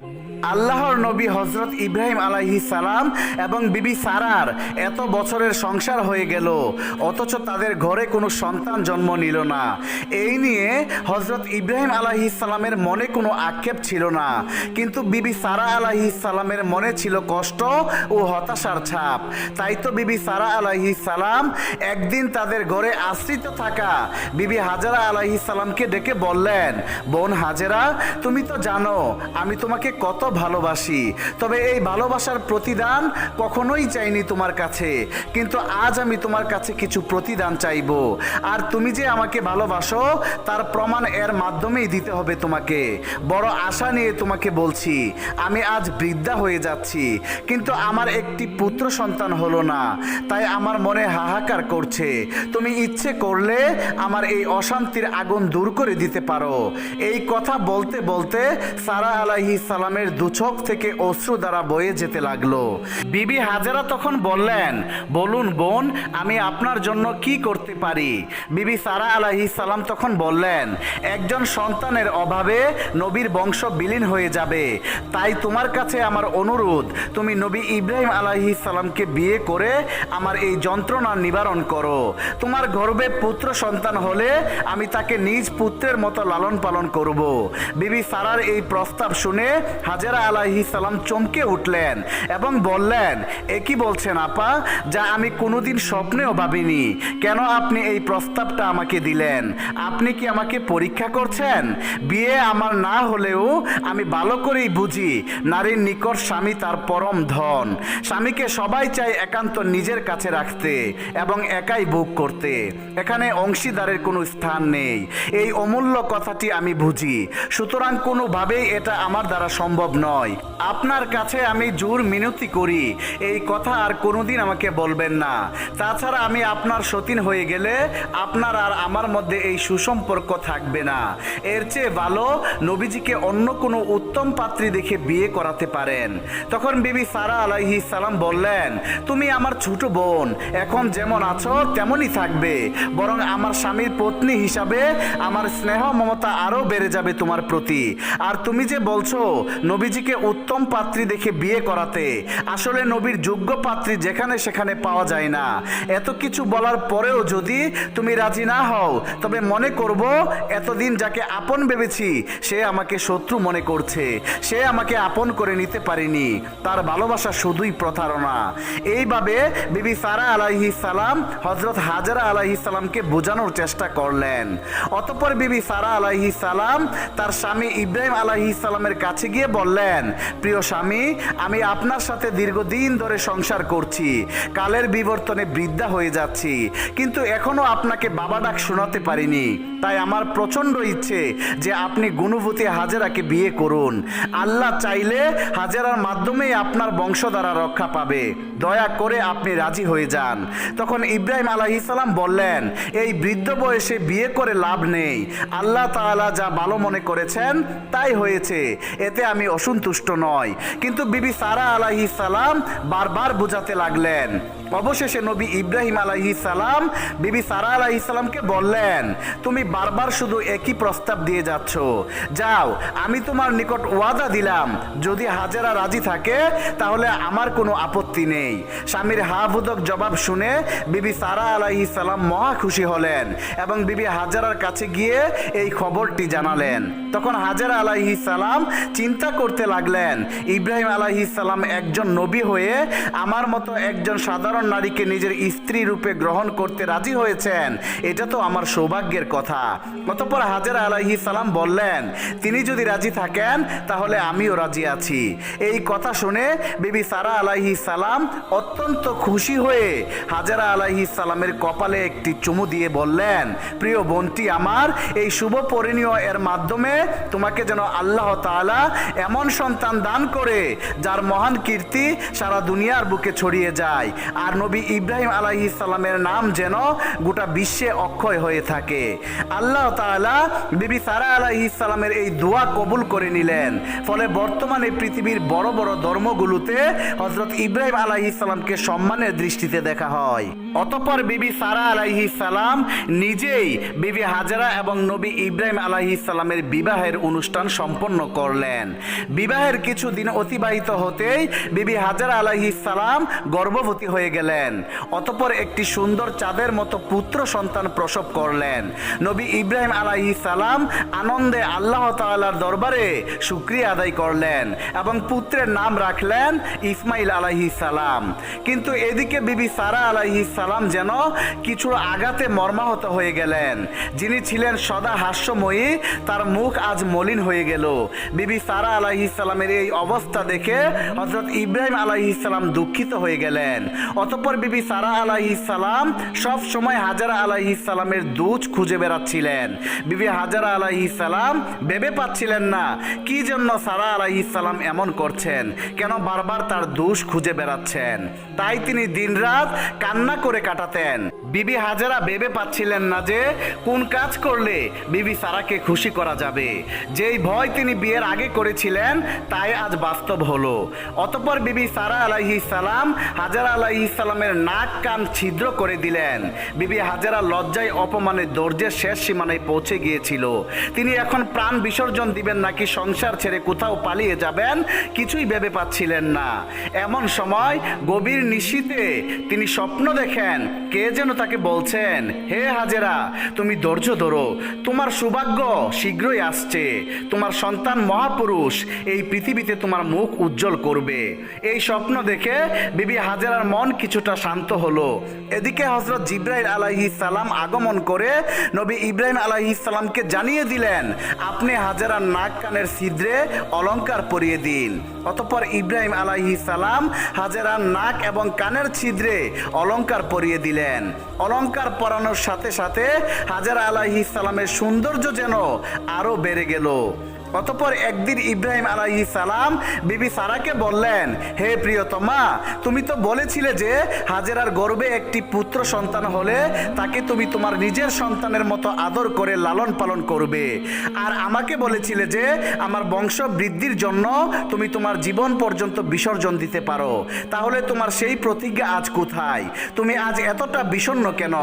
আল্লাহর নবী হজরত ইব্রাহিম আলাইহি সালাম এবং বিবি সারার এত বছরের সংসার হয়ে গেল, অথচ তাদের ঘরে কোনো সন্তান জন্ম নিল না। এই নিয়ে হজরত ইব্রাহিম আলাইহি সালামের মনে কোনো আক্ষেপ ছিল না। কিন্তু বিবি সারা আলাইহি সালামের মনে ছিল কষ্ট ও হতাশার ছাপ। তাই তো বিবি সারা আলাহি সালাম একদিন তাদের ঘরে আশ্রিত থাকা বিবি হাজারা আলাইহি সালামকে ডেকে বললেন, বোন হাজেরা, তুমি তো জানো, আমি তোমাকে কত ভালোবাসি। তবে এই ভালোবাসার প্রতিদান কখনোই চাইনি তোমার কাছে। কিন্তু আজ আমি তোমার কাছে কিছু প্রতিদান চাইব। আর তুমি যে আমাকে ভালোবাসো, তার প্রমাণ এর মাধ্যমেই দিতে হবে তোমাকে। বড় আশা নিয়ে তোমাকে বলছি, আমি আজ বৃদ্ধা হয়ে যাচ্ছি। কিন্তু আমার একটি পুত্র সন্তান হলো না, তাই আমার মনে হাহাকার করছে। তুমি ইচ্ছে করলে আমার এই অশান্তির আগুন দূর করে দিতে পারো। এই কথা বলতে বলতে সারা আলাইহি সালামের দুচোখ থেকে অশ্রু দ্বারা বয়ে যেতে লাগল। বিবি হাজারা তখন বললেন, বলুন বোন, আমি আপনার জন্য কি করতে পারি? বিবি সারা আলাইহি সালাম তখন বললেন, একজন সন্তানের অভাবে নবীর বংশ বিলীন হয়ে যাবে। তাই তোমার কাছে আমার অনুরোধ, তুমি নবী ইব্রাহিম আলাইহি সালামকে বিয়ে করে আমার এই যন্ত্রণা নিবারণ করো। তোমার গর্বে পুত্র সন্তান হলে আমি তাকে নিজ পুত্রের মতো লালন পালন করব। বিবি সারার এই প্রস্তাব শুনে হাজেরা আলাইহি সালাম চমকে উঠলেন এবং বললেন, এ কি বলছেন আপা? যা আমি কোনোদিন স্বপ্নেও ভাবিনি। কেন আপনি এই প্রস্তাবটা আমাকে দিলেন? আপনি কি আমাকে পরীক্ষা করছেন? বিয়ে আমার না হলেও আমি ভালো করেই বুঝি, নারীর নিকট স্বামী তার পরম ধন। স্বামীকে সবাই চায় একান্ত নিজের কাছে রাখতে এবং একাই ভোগ করতে। এখানে অংশীদারের কোনো স্থান নেই। এই অমূল্য কথাটি আমি বুঝি। সুতরাং কোনোভাবেই এটা আমার দ্বারা সম্ভব নয়। আপনার কাছে আমি জোর মিনতি করি। এই কথা আর কোনোদিন আমাকে বলবেন না। তাছাড়া আমি আপনার সতীন হয়ে গেলে আপনার আর আমার মধ্যে এই সুসম্পর্ক থাকবে না। এর চেয়ে ভালো নবীজিকে অন্য কোনো উত্তম পাত্রী দেখে বিয়ে করাতে পারেন। তখন বিবি সারা আলাইহি সালাম বললেন, তুমি আমার ছোট বোন। এখন যেমন আছো, তেমনই থাকবে। বরং আমার স্বামীর পত্নী হিসাবে আমার স্নেহ মমতা আরও বেড়ে যাবে তোমার প্রতি। আর তুমি যে বলছো নবীজিকে উত্তম পাত্রী দেখে বিয়ে করাতে। আসলে নবীর যোগ্য পাত্রী যেখানে সেখানে পাওয়া যায় না। এত কিছু বলার পরেও যদি তুমি রাজি না হও, তবে মনে করব এতদিন যাকে আপন ভেবেছি, সে আমাকে শত্রু মনে করছে। সে আমাকে আপন করে নিতে পারেনি। তার ভালোবাসা শুধুই প্রতারণা। এইভাবে বিবি সারা আলাইহি সালাম হজরত হাজারা আলাইহি সালামকে বোঝানোর চেষ্টা করলেন। অতপর বিবি সারা আলাইহি সালাম তার স্বামী ইব্রাহিম আলাইহি সালামের কাছে গিয়ে বললেন, প্রিয় স্বামী, আমি আপনার সাথে দীর্ঘদিন ধরে সংসার করছি। কালের বিবর্তনে বৃদ্ধা হয়ে যাচ্ছি। কিন্তু এখনও আপনাকে বাবা ডাক শোনাতে পারিনি। তাই আমার প্রচণ্ড ইচ্ছে যে আপনি গুণবতী হাজেরাকে বিয়ে করুন। আল্লাহ চাইলে হাজেরার মাধ্যমে আপনার বংশধারা রক্ষা পাবে। দয়া করে আপনি রাজি হয়ে যান। তখন ইব্রাহিম আলাইসালাম বললেন, এই বৃদ্ধ বয়সে বিয়ে করে লাভ নেই। আল্লাহ তাআলা যা ভালো মনে করেছেন, তাই হয়েছে। এতে আমি অসন্তুষ্ট নয়। কিন্তু বিবি সারা আলাহি সালাম বারবার বোঝাতে লাগলেন। অবশেষে নবী ইব্রাহিম আলাইহি সালাম, বিবি সারা আলাইহি সালামকে বললেন, তুমি বারবার শুধু একই প্রস্তাব দিয়ে যাচ্ছ। যাও, আমি তোমার নিকট ওয়াদা দিলাম, যদি হাজারা রাজি থাকে, তাহলে আমার কোনো আপত্তি নেই। স্বামীর হাবুদক জবাব শুনে বিবি সারা আলাইহি সালাম মহা খুশি হলেন এবং বিবি হাজারার কাছে গিয়ে এই খবরটি জানালেন। তখন হাজারা আলাইহি সালাম চিন্তা করতে লাগলেন, ইব্রাহিম আলাইহি সালাম একজন নবী হয়ে আমার মতো একজন সাধারণ নারীকে নিজের স্ত্রী রূপে গ্রহণ করতে রাজি হয়েছেন। এটা তো আমার সৌভাগ্যের কথা। অতঃপর হাজারা আলাইহি সালাম বললেন, তিনি যদি রাজি থাকেন, তাহলে আমিও রাজি আছি। এই কথা শুনে বিবি সারা আলাইহি সালাম অত্যন্ত খুশি হয়ে হাজারা আলাইহি সালামের কপালে একটি চুমু দিয়ে বললেন, প্রিয় বোনটি আমার, এই শুভ পরিণীয় এর মাধ্যমে তোমাকে যেন আল্লাহ তাআলা এমন সন্তান দান করে, যার মহান কীর্তি সারা দুনিয়ার বুকে ছড়িয়ে যায়। আর নবী ইব্রাহিম আলাইহি সালামের নাম যেন গোটা বিশ্বে অক্ষয় হয়ে থাকে। আল্লাহ তাআলা বিবি সারা আলাইহি সালামের এই দোয়া কবুল করে নিলেন। ফলে বর্তমানে পৃথিবীর বড় বড় ধর্মগুলোতে হজরত ইব্রাহিম আলাইহি সালামকে সম্মানের দৃষ্টিতে দেখা হয়। অতপর বিবি সারা আলাইহি সালাম নিজেই বিবি হাজারা এবং নবী ইব্রাহিম আলাইহি সালামের বিবাহের অনুষ্ঠান সম্পন্ন করলেন। বিবাহের কিছু দিন অতিবাহিত হতেই বিবি হাজারা আলাইহি সালাম গর্ভবতী হয়ে গেলেন। অতপর একটি সুন্দর চাঁদের মতো পুত্র সন্তান প্রসব করলেন। নবী ইব্রাহিম আলাইহি সালাম আনন্দে আল্লাহ তাআলার দরবারে শুক্রিয়া আদায় করলেন এবং পুত্রের নাম রাখলেন ইসমাইল আলাইহি সালাম। কিন্তু এদিকে বিবি সারা আলাইহি সালাম যেন কিছু আঘাতে মর্মাহত হয়ে গেলেন। যিনি ছিলেন সদা হাস্যময়ী, তার মুখ আজ মলিন হয়ে গেল। বিবি সারা আলাইহি সালামের এই অবস্থা দেখে হজরত ইব্রাহিম আলাইহি সালাম দুঃখিত হয়ে গেলেন। অতঃপর বিবি সারা আলাহি সালাম সব সময় হাজারা আলাহি সালামের দুধ খুঁজে বেড়াচ্ছিলেন। বিবি হাজারা আলাহি সালাম ভেবে পাচ্ছিলেন না, কি জন্য সারা আলাহি সালাম এমন করছেন? কেন বারবার তার দোষ খুঁজে বেড়াচ্ছেন? তাই তিনি দিনরাত কান্না করে কাটাতেন। বিবি হাজারা ভেবে পাচ্ছিলেন না যে কোন কাজ করলে বিবি সারাকে খুশি করা যাবে। যেই ভয় তিনি বিয়ের আগে করেছিলেন, তাই আজ বাস্তব হলো। অতপর বিবি সারা আলাইহি সালাম হাজারা আলাইহি সালামের নাক কান ছিদ্র করে দিলেন। বিবি হাজারা লজ্জায় অপমানে দর্জের শেষ সীমানায় পৌঁছে গিয়েছিল। তিনি এখন প্রাণ বিসর্জন দিবেন নাকি সংসার ছেড়ে কোথাও পালিয়ে যাবেন কিছুই ভেবে পাচ্ছিলেন না। এমন সময় গভীর নিশীতে তিনি স্বপ্ন দেখেন কে যেন তাকে বলছেন, হে হাজেরা, তুমি ধৈর্য ধরো। তোমার সৌভাগ্য শীঘ্রই আসছে। তোমার সন্তান মহাপুরুষ এই পৃথিবীতে তোমার মুখ উজ্জ্বল করবে। এই স্বপ্ন দেখে বিবি হাজেরার মন কিছুটা শান্ত হলো। এদিকে হজরত জিব্রাইল আলাইহি সালাম আগমন করে নবী ইব্রাহিম আলাইহি সালামকে জানিয়ে দিলেন, আপনি হাজেরার নাক কানের ছিদ্রে অলংকার পরিয়ে দিন। অতঃপর ইব্রাহিম আলাইহি সালাম হাজেরার নাক এবং কানের ছিদ্রে অলংকার পরিয়ে দিলেন। অলংকার পরানোর সাথে সাথে হাজারা আলাইহি সালামের সৌন্দর্য যেন আরও বেড়ে গেল। অতপর একদিন ইব্রাহিম আলাইহি সালাম বিবি সারাকে বললেন, হে প্রিয়তমা, তুমি তো বলেছিলে যে হাজেরার গর্বে একটি পুত্র সন্তান হলে তাকে তুমি তোমার নিজের সন্তানের মতো আদর করে লালন পালন করবে। আর আমাকে বলেছিলে যে আমার বংশ বৃদ্ধির জন্য তুমি তোমার জীবন পর্যন্ত বিসর্জন দিতে পারো। তাহলে তোমার সেই প্রতিজ্ঞা আজ কোথায়? তুমি আজ এতটা বিষণ্ণ কেন?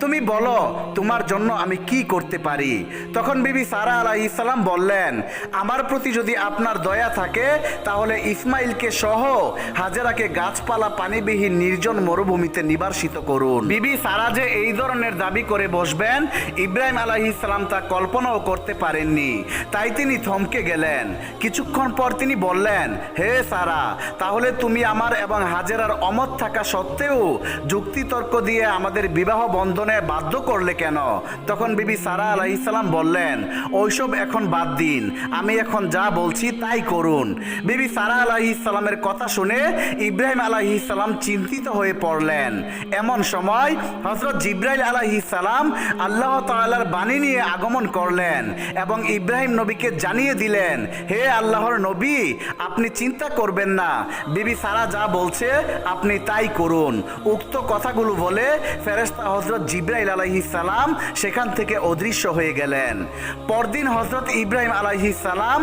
তুমি বলো, তোমার জন্য আমি কি করতে পারি? তখন বিবি সারা আলাইহিস সালাম বললেন আমার প্রতি যদি আপনার দয়া থাকে, তাহলে ইসমাইলকে সহ হাজেরাকে গাছপালা পানিবিহীন নির্জন মরুভূমিতে নিবাসিত করুন। বিবি সারা যে এই ধরনের দাবি করে বসবেন, ইব্রাহিম আলাহি সালাম তা কল্পনাও করতে পারেননি। তাই তিনি থমকে গেলেন। কিছুক্ষণ পর তিনি বললেন, হে সারা, তাহলে তুমি আমার এবং হাজেরার অমত থাকা সত্ত্বেও যুক্তিতর্ক দিয়ে আমাদের বিবাহ বন্ধনে বাধ্য করলে কেন? তখন বিবি সারা আলাইসালাম বললেন ওইসব এখন বাদ দিন। আমি এখন যা বলছি তাই করুন। বিবি সারা আলাহি সালামের কথা শুনে ইব্রাহিম আলাহি সালাম চিন্তিত হয়ে পড়লেন। এমন সময় হজরত জিব্রাইল আলাহি সালাম আল্লাহ তাআলার বাণী নিয়ে আগমন করলেন এবং ইব্রাহিম নবীকে জানিয়ে দিলেন, হে আল্লাহর নবী, আপনি চিন্তা করবেন না। বিবি সারা যা বলছে আপনি তাই করুন। উক্ত কথাগুলো বলে ফেরেস্তা হজরত জিব্রাইল সালাম সেখান থেকে অদৃশ্য হয়ে গেলেন। পরদিন হজরত ইব্রাহিম আলাইহি সালাম,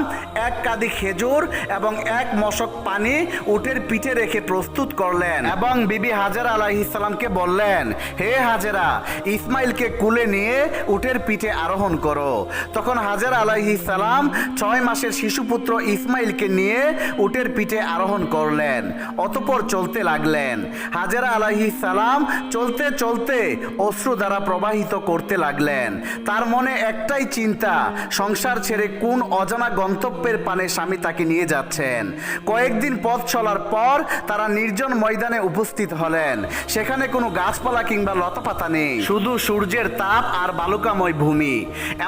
এক কাদি খেজুর এবং এক মশক পানি উটের পিঠে রেখে প্রস্তুত করলেন এবং বিবি হাজারা আলাইহি সালামকে বললেন, হে হাজেরা, ইসমাইলকে কুলে নিয়ে উটের পিঠে আরোহণ করো। তখন হাজারা আলাইহি সালাম ছয় মাসের শিশুপুত্র ইসমাইলকে নিয়ে উটের পিঠে আরোহণ করলেন, অতপর চলতে লাগলেন। হাজারা আলাইহি সালাম চলতে চলতে অশ্রু দ্বারা প্রবাহিত করতে লাগলেন। তার মনে একটাই চিন্তা, সংসার ছেড়ে কোন অজানা গন্তব্যের পানে স্বামী তাকে নিয়ে যাচ্ছেন। কয়েকদিন পথ চলার পর তারা নির্জন ময়দানে উপস্থিত হলেন। সেখানে কোনো গাছপালা কিংবা লতাপাতা নেই। শুধু সূর্যের তাপ আর বালুকাময় ভূমি।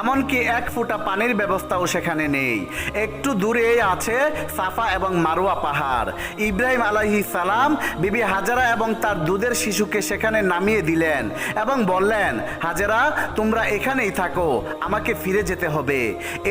এমনকি এক ফোঁটা পানির ব্যবস্থাও সেখানে নেই। একটু দূরে আছে সাফা এবং মারুয়া পাহাড়। ইব্রাহিম আলাইহি সালাম বিবি হাজারা এবং তার দুধের শিশুকে সেখানে নামিয়ে দিলেন এবং বললেন, হাজারা, তোমরা এখানেই থাকো। আমাকে ফিরে যেতে হবে।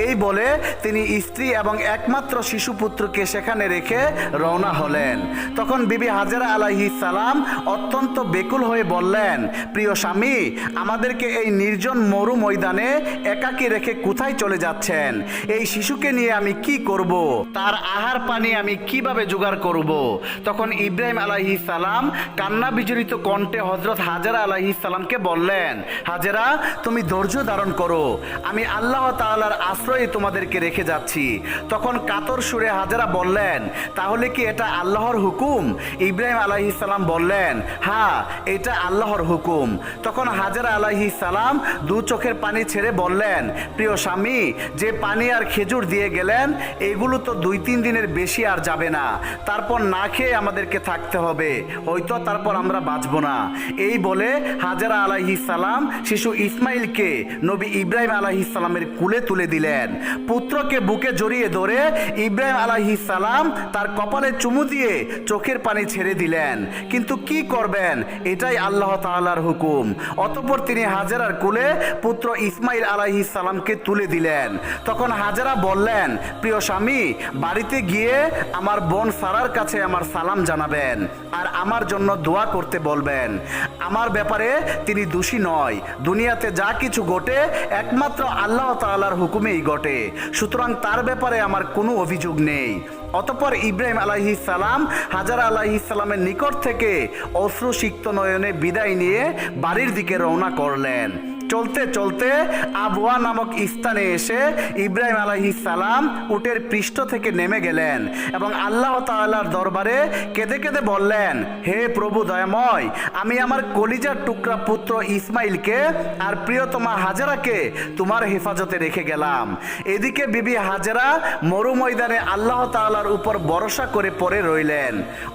এই বলে তিনি স্ত্রী এবং একমাত্র শিশুপুত্রকে সেখানে রেখে রওনা হলেন। তখন বিবি হাজেরা আলাইহি সালাম অত্যন্ত বেকুল হয়ে বললেন, প্রিয় স্বামী, আমাদেরকে এই নির্জন মরু ময়দানে একাকী রেখে কোথায় চলে যাচ্ছেন? এই শিশুকে নিয়ে আমি কি করব? তার আহার পানি আমি কীভাবে জোগাড় করব? তখন ইব্রাহিম আলাইহি সালাম কান্না বিজড়িত কণ্ঠে হজরত হাজারা আলাইহি সালামকে বললেন, হাজেরা, তুমি ধৈর্য ধারণ করো। আমি আল্লাহ তাআলার আশ্রয়ে তোমাদেরকে রেখে যাচ্ছি। তখন কাতর সুরে হাজারা বললেন, তাহলে কি এটা আল্লাহর হুকুম? ইব্রাহিম আলাইহি সালাম বললেন হ্যাঁ এটা আল্লাহর হুকুম। তখন হাজারা আলাইহি সালাম দু চোখের পানি ছেড়ে বললেন, প্রিয় স্বামী, যে পানি আর খেজুর দিয়ে গেলেন, এগুলো তো দুই তিন দিনের বেশি আর যাবে না। তারপর না খেয়ে আমাদেরকে থাকতে হবে। হয়তো তারপর আমরা বাঁচবো না। এই বলে হাজারা আলাইহি সালাম শিশু ইসমাইলকে নবী ইব্রাহিম আলাইহি সালামের কুলে তুলে দিলেন। পুত্রকে বুকে জড়িয়ে ধরে ইব্রাহিম আলাইহি সালাম তার কপালে চুমু দিয়ে চোখের পানি ছেড়ে দিলেন। কিন্তু কি করবেন? এটাই আল্লাহ তাআলার হুকুম। অতঃপর তিনি হাজারার কুলে পুত্র ইসমাইল আলাইহি সালামকে তুলে দিলেন। তখন হাজারা বললেন, প্রিয় স্বামী, বাড়িতে গিয়ে আমার বোন সারার কাছে আমার সালাম জানাবেন আর আমার জন্য দোয়া করতে বলবেন। আমার ব্যাপারে তিনি দোষী নয়। দুনিয়াতে যা কিছু ঘটে, একমাত্র আল্লাহ তাআলার হুকুমেই ঘটে। সুতরাং তার ব্যাপারে আমার কোনো অভিযোগ নেই। অতপর ইব্রাহিম আলাহি সালাম, হাজার আলাহি সালামের নিকট থেকে অশ্রু সিক্ত নয়নে বিদায় নিয়ে বাড়ির দিকে রওনা করলেন। চলতে চলতে আবওয়া নামক স্থানে এসে ইব্রাহিম সালাম উটের পৃষ্ঠ থেকে নেমে গেলেন এবং আল্লাহ তাআলার দরবারে কেঁদে কেঁদে বললেন, হে প্রভু দয়াময়, আমি আমার কলিজার টুকরা পুত্র ইসমাইলকে আর প্রিয়তমা হাজারাকে তোমার হেফাজতে রেখে গেলাম। এদিকে বিবি হাজারা মরু ময়দানে আল্লাহ তাআলার উপর ভরসা করে পড়ে রইলেন।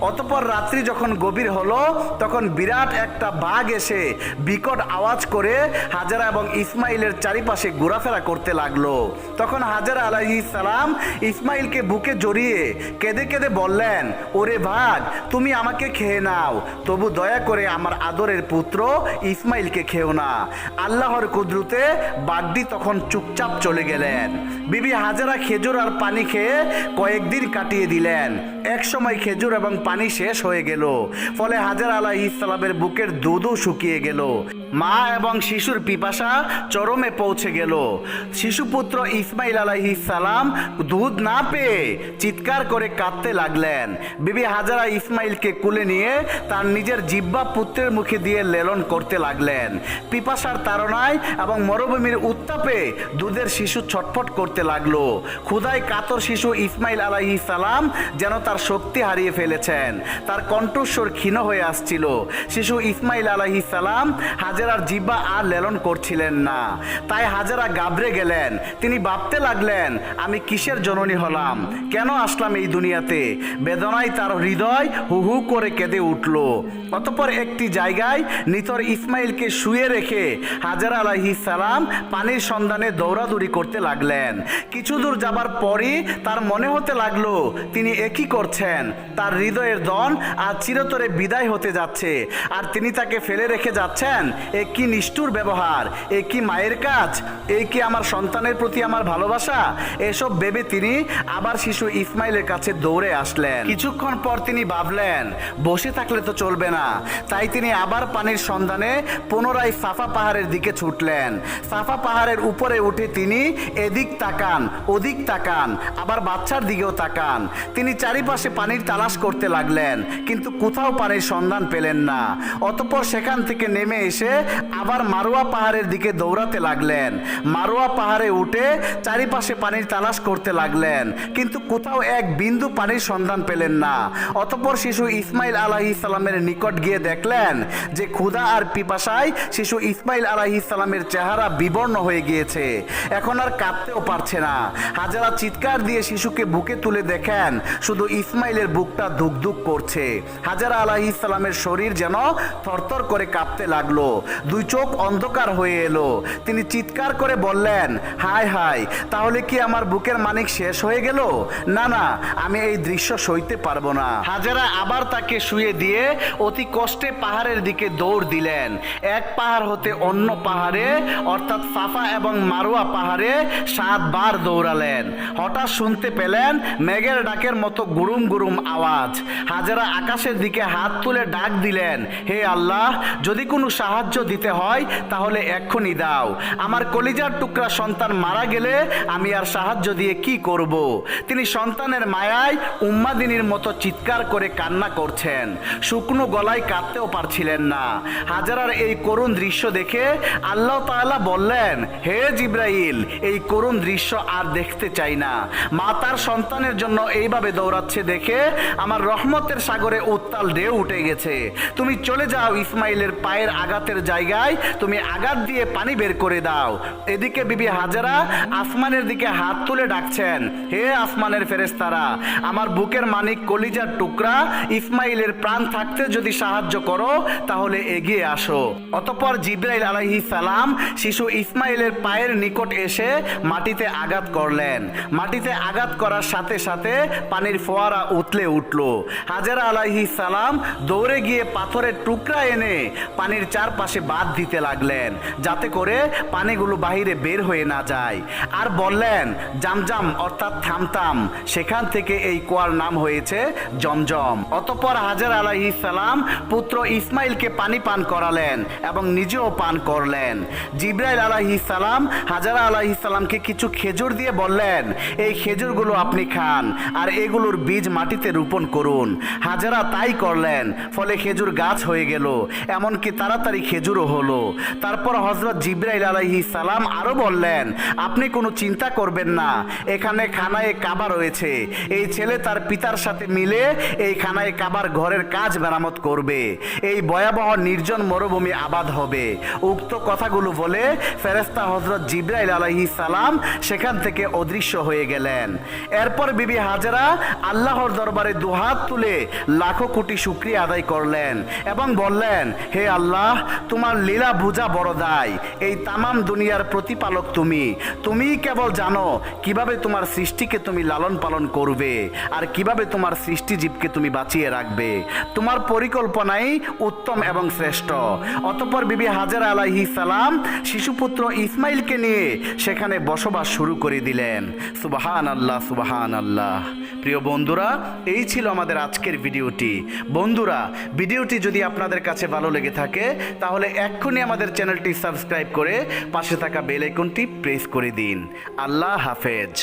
অতপর রাত্রি যখন গভীর হলো, তখন বিরাট একটা বাঘ এসে বিকট আওয়াজ করে হাজারা এবং ইসমাইলের চারিপাশে ঘোরাফেরা করতে লাগল। তখন হাজারা আলাইহি সালাম ইসমাইলকে বুকে জড়িয়ে কেঁদে কেঁদে বললেন, ওরে ভাগ, তুমি আমাকে খেয়ে নাও। তবু দয়া করে আমার আদরের পুত্র ইসমাইলকে খেও না। আল্লাহর কুদরতে বাগদি তখন চুপচাপ চলে গেলেন। বিবি হাজারা খেজুর আর পানি খেয়ে কয়েকদিন কাটিয়ে দিলেন। এক সময় খেজুর এবং পানি শেষ হয়ে গেল। ফলে হাজার আলাহ ইসলামের বুকের দুধও শুকিয়ে গেল। মা এবং শিশুর পিপাসা চরমে পৌঁছে গেল। শিশুপুত্র ইসমাইল আলাহি সালাম দুধ না পেয়ে চিৎকার করে কাঁদতে লাগলেন। বিবি হাজারা ইসমাইলকে কুলে নিয়ে তার নিজের জিব্বা পুত্রের মুখে দিয়ে লেলন করতে লাগলেন। পিপাসার তাড়নায় এবং মরুভূমির উত্তাপে দুধের শিশু ছটফট করতে লাগল। ক্ষুধায় কাতর শিশু ইসমাইল আলাহি সালাম যেন তার শক্তি হারিয়ে ফেলেছেন। তার কণ্ঠস্বর ক্ষীণ হয়ে আসছিল। শিশু ইসমাইল আলাহি সালাম হাজারার জিব্বা আর লেলন করছিলেন না। তাই হাজারা গাবড়ে গেলেন। তিনি ভাবতে লাগলেন, আমি কিসের জননী হলাম? কেন আসলাম এই দুনিয়াতে? বেদনায় তার হৃদয় হু হু করে কেঁদে উঠল। অতপর একটি জায়গায় নিতর ইসমাইলকে শুয়ে রেখে হাজার আলাহি সালাম পানির সন্ধানে দৌড়াদৌড়ি করতে লাগলেন। কিছু দূর যাবার পরই তার মনে হতে লাগল, তিনি একই করছেন? তার হৃদয়ের দন আর চিরতরে বিদায় হতে যাচ্ছে। আর তিনি তাকে ফেলে রেখে যাচ্ছেন? এ কি নিষ্ঠুর ব্যবহার? এ কি মায়ের কাজ? এই কি আমার সন্তানের প্রতি আমার ভালোবাসা? এসব ভেবে তিনি আবার শিশু ইসমাইলের কাছে দৌড়ে আসলেন। কিছুক্ষণ পর তিনি ভাবলেন, বসে থাকলে তো চলবে না। তাই তিনি আবার পানির সন্ধানে পুনরায় সাফা পাহাড়ের দিকে ছুটলেন। সাফা পাহাড়ের উপরে উঠে তিনি এদিক তাকান, ওদিক তাকান, আবার বাচ্চার দিকেও তাকান। তিনি চারিপাশে পানির তালাশ করতে লাগলেন, কিন্তু কোথাও পানির সন্ধান পেলেন না। অতপর সেখান থেকে নেমে এসে আবার মারোয়া পাহাড়ের দিকে দৌড়াতে লাগলেন। মারোয়া পাহাড়ে উঠে চারিপাশে পানির তালাশ করতে লাগলেন। কিন্তু কোথাও এক বিন্দু পানির সন্ধান পেলেন না। অতপর শিশু ইসমাইল আলাহি সালামের নিকট গিয়ে দেখলেন যে ক্ষুধা আর পিপাসায় শিশু ইসমাইল আলাহি সালামের চেহারা বিবর্ণ হয়ে গিয়েছে। এখন আর কাঁদতেও পারছে না। হাজারা চিৎকার দিয়ে শিশুকে বুকে তুলে দেখেন, শুধু ইসমাইলের বুকটা ধুকধুক করছে। হাজারা আলাহি সালামের শরীর যেন থরথর করে কাঁপতে লাগল। দুই চোখ অন্ধকার হয়ে এলো। তিনি চিৎকার করে বললেন, হায় হায়, তাহলে কি আমার বুকের মানিক শেষ হয়ে গেল? না না, আমি এই দৃশ্য সইতে পারব না। হাজারা আবার তাকে শুয়ে দিয়ে অতি কষ্টে পাহাড়ের দিকে দৌড় দিলেন। এক পাহাড় হতে অন্য পাহাড়ে, অর্থাৎ সাফা এবং মারোয়া পাহাড়ে সাতবার দৌড়ালেন। হঠাৎ শুনতে পেলেন মেঘের ডাকের মতো গুরুম গুরুম আওয়াজ। হাজারা আকাশের দিকে হাত তুলে ডাক দিলেন, হে আল্লাহ, যদি কোনো সাহায্য দিতে হয়, তাহলে এক্ষুনি দাও। আমার কলিজার টুকরা সন্তান মারা গেলে আমি আর সাহায্য দিয়ে কি করব? তিনি সন্তানের মায়ায় উম্মাদিনীর মতো চিৎকার করে কান্না করছেন। শুকনো গলায় কাঁদতেও পারছিলেন না। হাজারার এই করুণ দৃশ্য দেখে আল্লাহ তাআলা বললেন, হে জিব্রাইল, এই করুণ দৃশ্য আর দেখতে চাই না। মা তার সন্তানের জন্য এইভাবে দৌড়াচ্ছে দেখে আমার রহমতের সাগরে উত্তাল ঢেউ উঠে গেছে। তুমি চলে যাও ইসমাইলের পায়ের আঘাতের জায়গায় তুমি আঘাত দিয়ে পানি বের করে দাও। এদিকে বিবি হাজারা আসমানের দিকে হাত তুলে ডাকছেন, হে আসমানের ফেরেস্তারা আমার বুকের মানিক কলিজার টুকরা ইসমাইলের প্রাণ থাকতে যদি সাহায্য করো, তাহলে এগিয়ে আসো। অতপর জিব্রাইল আলাইহি সালাম শিশু ইসমাইলের পায়ের নিকট এসে মাটিতে আঘাত করলেন। মাটিতে আঘাত করার সাথে সাথে পানির ফোয়ারা উতলে উঠল। হাজারা আলাইহি সালাম দৌড়ে গিয়ে পাথরের টুকরা এনে পানির চারপাশে বাদ দিতে লাগলেন, যাতে করে পানিগুলো বাহিরে বের হয়ে না যায়। আর বললেন, জামজাম অর্থাৎ থামতাম, সেখান থেকে এই কুয়ার নাম হয়েছে জমজম। অতপর হাজার আলাইহি সালাম পুত্র ইসমাইলকে পানি পান করালেন এবং নিজেও পান করলেন। জিব্রাইল আলাইহি সালাম হাজারা আলাইহি সালামকে কিছু খেজুর দিয়ে বললেন, এই খেজুরগুলো আপনি খান, আর এগুলোর বীজ মাটিতে রোপণ করুন। হাজারা তাই করলেন, ফলে খেজুর গাছ হয়ে গেল। এমনকি তাড়াতাড়ি খেজুরও হলো। তারপর হজরত জিব্রাইল আলাইহি সালাম আরও বললেন, আপনি কোনো চিন্তা করবেন না, এখানে খানায় কাবা রয়েছে। এই ছেলে তার পিতার সাথে মিলে এই খানায় কাবার ঘরের কাজ মেরামত করবে। এই ভয়াবহ নির্জন মরুভূমি আবাদ হবে। উক্ত কথাগুলো বলে ফেরেস্তা হজরত জিব্রাইল আলাইহি সালাম সেখান থেকে অদৃশ্য হয়ে গেলেন। এরপর বিবি হাজারা আল্লাহর দরবারে দুহাত তুলে লাখো কোটি শুক্রিয়া আদায় করলেন এবং বললেন, হে আল্লাহ তোমার লীলা বুঝা বড় দায়। এই তামাম দুনিয়ার প্রতিপালক তুমি। তুমিই কেবল জানো কীভাবে তোমার সৃষ্টিকে তুমি লালন পালন করবে আর কীভাবে তোমার সৃষ্টিজীবকে তুমি বাঁচিয়ে রাখবে। তোমার পরিকল্পনাই উত্তম এবং শ্রেষ্ঠ। অতপর বিবি হাজার আলাহি সালাম শিশুপুত্র ইসমাইলকে নিয়ে সেখানে বসবাস শুরু করে দিলেন। সুবাহান আল্লাহ সুবাহান আল্লাহ প্রিয় বন্ধুরা, এই ছিল আমাদের আজকের ভিডিওটি। বন্ধুরা, ভিডিওটি যদি আপনাদের কাছে ভালো লেগে থাকে তাহলে এক্ষুনি আমাদের চ্যানেলটি সাবস্ক্রাইব করে পাশে থাকা বেল আইকনটি প্রেস করে দিন। আল্লাহ হাফেজ।